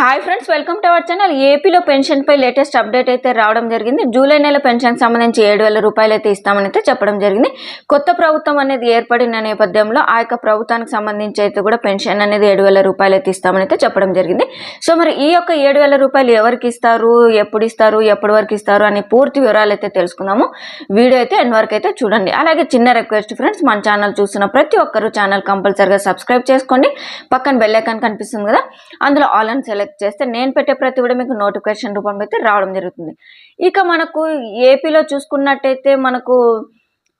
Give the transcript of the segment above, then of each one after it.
Hi friends welcome to our channel ఏపీలో పెన్షన్పై latest update అయితే రావడం జరిగింది. జూలై నెల పెన్షన్ సంబంధించి ఏడు వేల రూపాయలు అయితే ఇస్తామని అయితే చెప్పడం జరిగింది. కొత్త ప్రభుత్వం అనేది ఏర్పడిన నేపథ్యంలో ఆ యొక్క ప్రభుత్వానికి సంబంధించి అయితే కూడా పెన్షన్ అనేది ఏడు వేల రూపాయలు అయితే ఇస్తామని అయితే చెప్పడం జరిగింది. సో మరి ఈ యొక్క ఏడు వేల రూపాయలు ఎవరికి ఇస్తారు ఎప్పుడు ఇస్తారు ఎప్పటి వరకు ఇస్తారు అని పూర్తి వివరాలు అయితే తెలుసుకుందాము వీడియో అయితే ఎండ్ వరకు అయితే చూడండి. అలాగే చిన్న రిక్వెస్ట్ ఫ్రెండ్స్ మన ఛానల్ చూస్తున్న ప్రతి ఒక్కరు ఛానల్ కంపల్సరిగా సబ్స్క్రైబ్ చేసుకోండి. పక్కన బెల్లైకాన్ కనిపిస్తుంది కదా అందులో ఆల్ అండ్ సెలెక్ట్ చేస్తే నేను పెట్టే ప్రతి కూడా మీకు నోటిఫికేషన్ రూపంలో అయితే రావడం జరుగుతుంది. ఇక మనకు ఏపీలో చూసుకున్నట్టయితే మనకు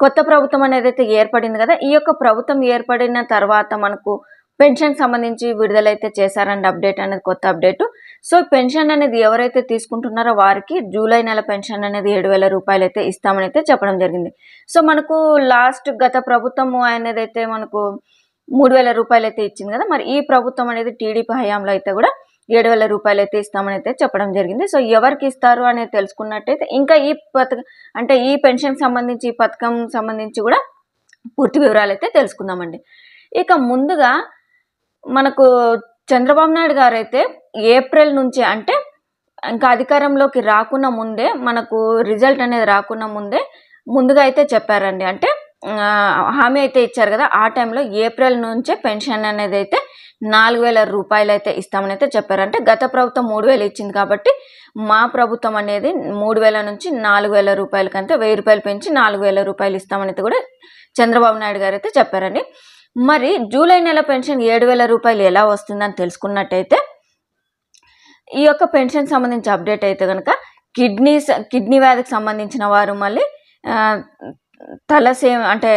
కొత్త ప్రభుత్వం అనేది అయితే ఏర్పడింది కదా ఈ యొక్క ప్రభుత్వం ఏర్పడిన తర్వాత మనకు పెన్షన్ సంబంధించి విడుదలైతే చేశారండి అప్డేట్ అనేది కొత్త అప్డేట్. సో పెన్షన్ అనేది ఎవరైతే తీసుకుంటున్నారో వారికి జూలై నెల పెన్షన్ అనేది ఏడు వేల రూపాయలు అయితే ఇస్తామని అయితే చెప్పడం జరిగింది. సో మనకు లాస్ట్ గత ప్రభుత్వం అనేది అయితే మనకు మూడు వేల రూపాయలు అయితే ఇచ్చింది కదా మరి ఈ ప్రభుత్వం అనేది టీడీపీ హయాంలో అయితే కూడా ఏడు వేల రూపాయలు అయితే ఇస్తామని అయితే చెప్పడం జరిగింది. సో ఎవరికి ఇస్తారు అనేది తెలుసుకున్నట్టయితే ఇంకా ఈ పథకం అంటే ఈ పెన్షన్ సంబంధించి ఈ పథకం సంబంధించి కూడా పూర్తి వివరాలు అయితే తెలుసుకుందామండి. ఇక ముందుగా మనకు చంద్రబాబు నాయుడు గారు అయితే ఏప్రిల్ నుంచి అంటే ఇంకా అధికారంలోకి రాకుండా ముందే మనకు రిజల్ట్ అనేది రాకుండా ముందే ముందుగా అయితే చెప్పారండి. అంటే హామీ అయితే ఇచ్చారు కదా ఆ టైంలో ఏప్రిల్ నుంచే పెన్షన్ అనేది అయితే నాలుగు వేల రూపాయలు అయితే ఇస్తామని అయితే చెప్పారు. అంటే గత ప్రభుత్వం మూడు వేలు ఇచ్చింది కాబట్టి మా ప్రభుత్వం అనేది మూడు వేల నుంచి నాలుగు వేల రూపాయలకంటే వెయ్యి రూపాయలు పెంచి నాలుగు వేల రూపాయలు ఇస్తామని అయితే కూడా చంద్రబాబు నాయుడు గారు అయితే చెప్పారండి. మరి జూలై నెల పెన్షన్ ఏడు వేల రూపాయలు ఎలా వస్తుందని తెలుసుకున్నట్టయితే ఈ యొక్క పెన్షన్ సంబంధించి అప్డేట్ అయితే కనుక కిడ్నీస్ కిడ్నీ వ్యాధికి సంబంధించిన వారు మళ్ళీ తలసేమి అంటే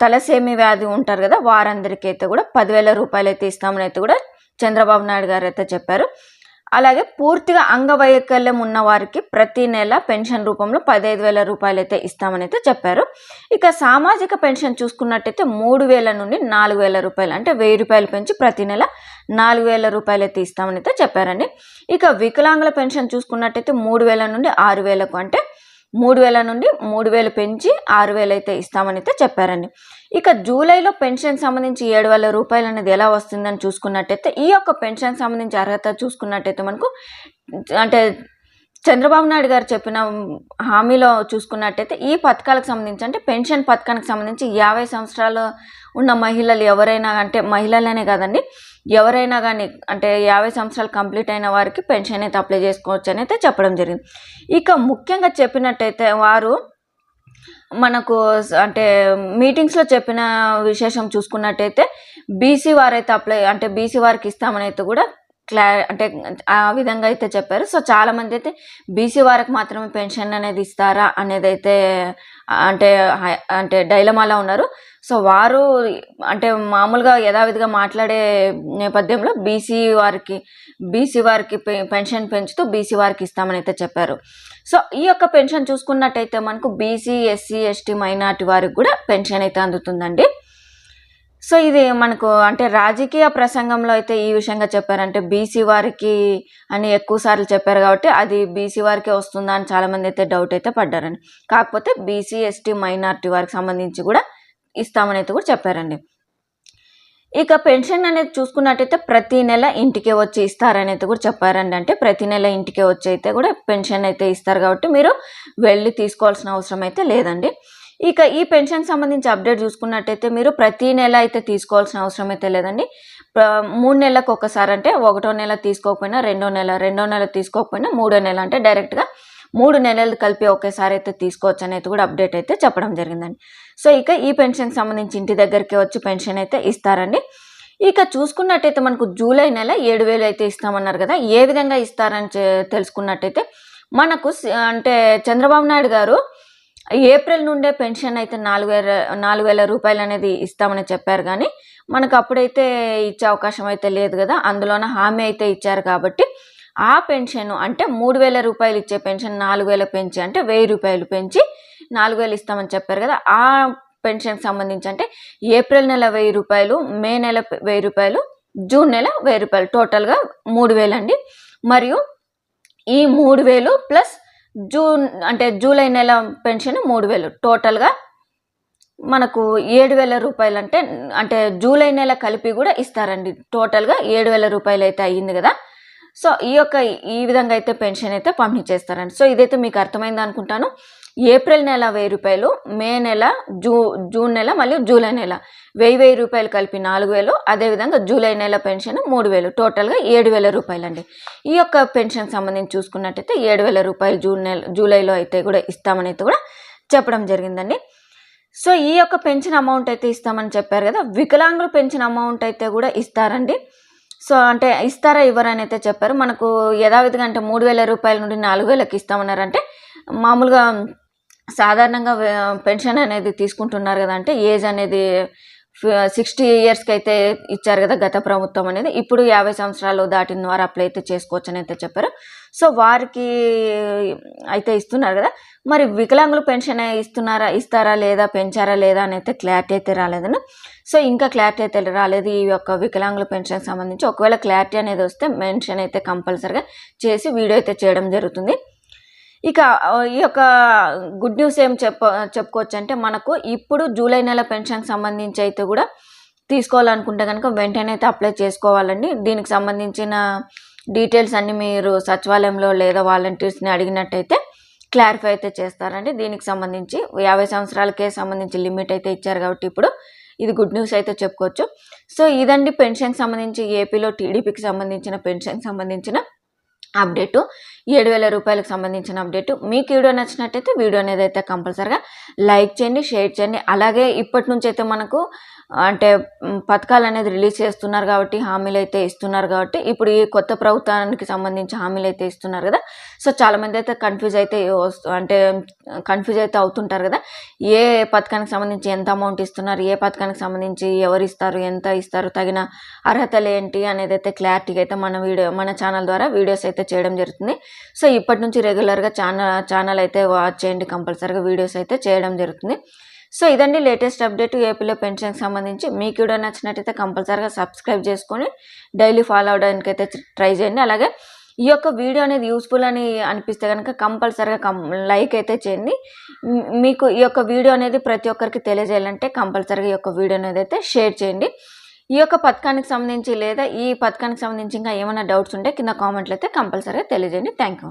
తలసేమి వ్యాధి ఉంటారు కదా వారందరికీ అయితే కూడా పదివేల రూపాయలు అయితే ఇస్తామని అయితే కూడా చంద్రబాబు నాయుడు గారు అయితే చెప్పారు. అలాగే పూర్తిగా అంగవైకల్యం ఉన్న వారికి ప్రతి నెల పెన్షన్ రూపంలో పదహైదు వేల రూపాయలు అయితే ఇస్తామని అయితే చెప్పారు. ఇక సామాజిక పెన్షన్ చూసుకున్నట్టయితే మూడు వేల నుండి నాలుగు వేల రూపాయలు అంటే వెయ్యి రూపాయలు పెంచి ప్రతి నెల నాలుగు వేల రూపాయలు అయితే ఇస్తామని అయితే చెప్పారండి. ఇక వికలాంగుల పెన్షన్ చూసుకున్నట్టయితే మూడు వేల నుండి ఆరు వేలకు అంటే మూడు వేల నుండి మూడు వేలు పెంచి ఆరు వేలు అయితే ఇస్తామని అయితే చెప్పారండి. ఇక జూలైలో పెన్షన్ సంబంధించి ఏడు వేల రూపాయలు అనేది ఎలా వస్తుందని చూసుకున్నట్టయితే ఈ యొక్క పెన్షన్ సంబంధించి అర్హత చూసుకున్నట్టయితే మనకు అంటే చంద్రబాబు నాయుడు గారు చెప్పిన హామీలో చూసుకున్నట్టయితే ఈ పథకాలకు సంబంధించి అంటే పెన్షన్ పథకానికి సంబంధించి యాభై సంవత్సరాలు ఉన్న మహిళలు ఎవరైనా అంటే మహిళలనే కాదండి ఎవరైనా కానీ అంటే యాభై సంవత్సరాలు కంప్లీట్ అయిన వారికి పెన్షన్ అయితే అప్లై చేసుకోవచ్చు అని అయితే చెప్పడం జరిగింది. ఇక ముఖ్యంగా చెప్పినట్టయితే వారు మనకు అంటే మీటింగ్స్లో చెప్పిన విశేషం చూసుకున్నట్టయితే బీసీ వారైతే అప్లై అంటే బీసీ వారికి ఇస్తామని అయితే కూడా క్లా అంటే ఆ విధంగా అయితే చెప్పారు. సో చాలామంది అయితే బీసీ వారికి మాత్రమే పెన్షన్ అనేది ఇస్తారా అనేది అయితే అంటే అంటే డైలమాలో ఉన్నారు. సో వారు అంటే మామూలుగా యథావిధిగా మాట్లాడే నేపథ్యంలో బీసీ వారికి బీసీ వారికి పె- పెన్షన్ పెంచుతూ బీసీ వారికి ఇస్తామని అయితే చెప్పారు. సో ఈ యొక్క పెన్షన్ చూసుకున్నట్టయితే మనకు బీసీ ఎస్సీ ఎస్టీ మైనార్టీ వారికి కూడా పెన్షన్ అయితే అందుతుందండి. సో ఇది మనకు అంటే రాజకీయ ప్రసంగంలో అయితే ఈ విషయంగా చెప్పారంటే బీసీ వారికి అని ఎక్కువ సార్లు చెప్పారు కాబట్టి అది బీసీ వారికే వస్తుందా అని చాలామంది అయితే డౌట్ అయితే పడ్డారండి. కాకపోతే బీసీ ఎస్టీ మైనార్టీ వారికి సంబంధించి కూడా ఇస్తామని అయితే కూడా చెప్పారండి. ఇక పెన్షన్ అనేది చూసుకున్నట్టయితే ప్రతి నెల ఇంటికే వచ్చి ఇస్తారని అయితే కూడా చెప్పారండి. అంటే ప్రతి నెల ఇంటికే వచ్చి అయితే కూడా పెన్షన్ అయితే ఇస్తారు కాబట్టి మీరు వెళ్ళి తీసుకోవాల్సిన అవసరం అయితే లేదండి. ఇక ఈ పెన్షన్ సంబంధించి అప్డేట్ చూసుకున్నట్టయితే మీరు ప్రతి నెల అయితే తీసుకోవాల్సిన అవసరం అయితే లేదండి. మూడు నెలలకు ఒకసారి అంటే ఒకటో నెల తీసుకోకపోయినా రెండో నెల రెండో నెల తీసుకోకపోయినా మూడో నెల అంటే డైరెక్ట్గా మూడు నెలలు కలిపి ఒకేసారి అయితే తీసుకోవచ్చు అనేది కూడా అప్డేట్ అయితే చెప్పడం జరిగిందండి. సో ఇక ఈ పెన్షన్ సంబంధించి ఇంటి దగ్గరికి వచ్చి పెన్షన్ అయితే ఇస్తారండి. ఇక చూసుకున్నట్టయితే మనకు జూలై నెల ఏడు వేలు అయితే ఇస్తామన్నారు కదా ఏ విధంగా ఇస్తారని తెలుసుకున్నట్టయితే మనకు అంటే చంద్రబాబు నాయుడు గారు ఏప్రిల్ నుండే పెన్షన్ అయితే నాలుగు వేల నాలుగు వేల రూపాయలు అనేది ఇస్తామని చెప్పారు కానీ మనకు అప్పుడైతే ఇచ్చే అవకాశం అయితే లేదు కదా అందులోన హామీ అయితే ఇచ్చారు కాబట్టి ఆ పెన్షన్ అంటే మూడు వేల రూపాయలు ఇచ్చే పెన్షన్ నాలుగు వేల పెంచి అంటే వెయ్యి రూపాయలు పెంచి నాలుగు వేలు ఇస్తామని చెప్పారు కదా ఆ పెన్షన్కి సంబంధించి అంటే ఏప్రిల్ నెల వెయ్యి రూపాయలు మే నెల వెయ్యి రూపాయలు జూన్ నెల వెయ్యి రూపాయలు టోటల్గా మూడు వేలు అండి మరియు ఈ మూడు వేలు ప్లస్ జూన్ అంటే జూలై నెల పెన్షన్ మూడు వేలు టోటల్గా మనకు ఏడు వేల రూపాయలు అంటే అంటే జూలై నెల కలిపి కూడా ఇస్తారండి. టోటల్గా ఏడు వేల రూపాయలు అయితే అయ్యింది కదా. సో ఈ యొక్క ఈ విధంగా అయితే పెన్షన్ అయితే పంపిణీ చేస్తారండి సో ఇదైతే మీకు అర్థమైంది అనుకుంటాను. ఏప్రిల్ నెల వెయ్యి రూపాయలు మే నెల జూ జూన్ నెల మరియు జూలై నెల. వెయ్యి వెయ్యి రూపాయలు కలిపి నాలుగు వేలు అదేవిధంగా జూలై నెల పెన్షన్ మూడు వేలు. టోటల్గా ఏడు వేల రూపాయలు అండి ఈ యొక్క పెన్షన్ సంబంధించి చూసుకున్నట్టయితే ఏడు వేల రూపాయలు జూన్ నెల జూలైలో అయితే కూడా ఇస్తామని అయితే కూడా చెప్పడం జరిగిందండి. సో ఈ యొక్క పెన్షన్ అమౌంట్ అయితే ఇస్తామని చెప్పారు కదా వికలాంగుల పెన్షన్ అమౌంట్ అయితే కూడా ఇస్తారండి. సో అంటే ఇస్తారా ఇవ్వరని అయితే చెప్పారు. మనకు యథావిధిగా అంటే మూడు వేల రూపాయల నుండి నాలుగు వేలకు ఇస్తామన్నారంటే మామూలుగా సాధారణంగా పెన్షన్ అనేది తీసుకుంటున్నారు కదా అంటే ఏజ్ అనేది సిక్స్టీ ఇయర్స్కి అయితే ఇచ్చారు కదా గత ప్రభుత్వం అనేది. ఇప్పుడు యాభై సంవత్సరాలు దాటిన వారు అప్లై అయితే చేసుకోవచ్చు అని అయితే చెప్పారు. సో వారికి అయితే ఇస్తున్నారు కదా. మరి వికలాంగులు పెన్షన్ ఇస్తున్నారా ఇస్తారా లేదా పెంచారా లేదా అని అయితే క్లారిటీ అయితే రాలేదని సో ఇంకా క్లారిటీ అయితే రాలేదు ఈ యొక్క వికలాంగుల పెన్షన్ సంబంధించి. ఒకవేళ క్లారిటీ అనేది వస్తే మెన్షన్ అయితే కంపల్సరిగా చేసి వీడియో అయితే చేయడం జరుగుతుంది. ఇక ఈ యొక్క గుడ్ న్యూస్ ఏం చెప్ప చెప్పుకోవచ్చు అంటే మనకు ఇప్పుడు జూలై నెల పెన్షన్కి సంబంధించి అయితే కూడా తీసుకోవాలనుకుంటే కనుక వెంటనే అయితే అప్లై చేసుకోవాలండి. దీనికి సంబంధించిన డీటెయిల్స్ అన్నీ మీరు సచివాలయంలో లేదా వాలంటీర్స్ని అడిగినట్టయితే క్లారిఫై అయితే చేస్తారండి. దీనికి సంబంధించి యాభై సంవత్సరాలకే సంబంధించి లిమిట్ అయితే ఇచ్చారు కాబట్టి ఇప్పుడు ఇది గుడ్ న్యూస్ అయితే చెప్పుకోవచ్చు. సో ఇదండి పెన్షన్కి సంబంధించి ఏపీలో టీడీపీకి సంబంధించిన పెన్షన్కి సంబంధించిన అప్డేటు ఏడు వేల రూపాయలకు సంబంధించిన అప్డేట్. మీకు వీడియో నచ్చినట్టయితే వీడియో అనేది అయితే కంపల్సరిగా లైక్ చేయండి షేర్ చేయండి. అలాగే ఇప్పటి నుంచి అయితే మనకు అంటే పథకాలు అనేది రిలీజ్ చేస్తున్నారు కాబట్టి హామీలు అయితే ఇస్తున్నారు కాబట్టి ఇప్పుడు ఈ కొత్త ప్రభుత్వానికి సంబంధించి హామీలు అయితే ఇస్తున్నారు కదా. సో చాలామంది అయితే కన్ఫ్యూజ్ అయితే వస్తు- అంటే కన్ఫ్యూజ్ అయితే అవుతుంటారు కదా. ఏ పథకానికి సంబంధించి ఎంత అమౌంట్ ఇస్తున్నారు ఏ పథకానికి సంబంధించి ఎవరు ఇస్తారు ఎంత ఇస్తారు తగిన అర్హతలు ఏంటి అనేది అయితే క్లారిటీగా అయితే మన వీడియో మన ఛానల్ ద్వారా వీడియోస్ అయితే చేయడం జరుగుతుంది. సో ఇప్పటి నుంచి రెగ్యులర్గా ఛానల్ ఛానల్ అయితే వాచ్ చేయండి కంపల్సరీగా వీడియోస్ అయితే చేయడం జరుగుతుంది. సో ఇదండి లేటెస్ట్ అప్డేట్ ఏపీలో పెన్షన్కి సంబంధించి. మీకు వీడియో నచ్చినట్టయితే కంపల్సరీగా సబ్స్క్రైబ్ చేసుకొని డైలీ ఫాలో అవడానికి అయితే ట్రై చేయండి. అలాగే ఈ యొక్క వీడియో అనేది యూస్ఫుల్ అని అనిపిస్తే కనుక కంపల్సరీగా కం లైక్ అయితే చేయండి. మీకు ఈ యొక్క వీడియో అనేది ప్రతి ఒక్కరికి తెలియజేయాలంటే కంపల్సరీగా ఈ యొక్క వీడియో అనేది అయితే షేర్ చేయండి. ఈ యొక్క పథకానికి సంబంధించి లేదా ఈ పథకానికి సంబంధించి ఇంకా ఏమైనా డౌట్స్ ఉంటే కింద కామెంట్లు అయితే కంపల్సరీగా తెలియజేయండి. Thank you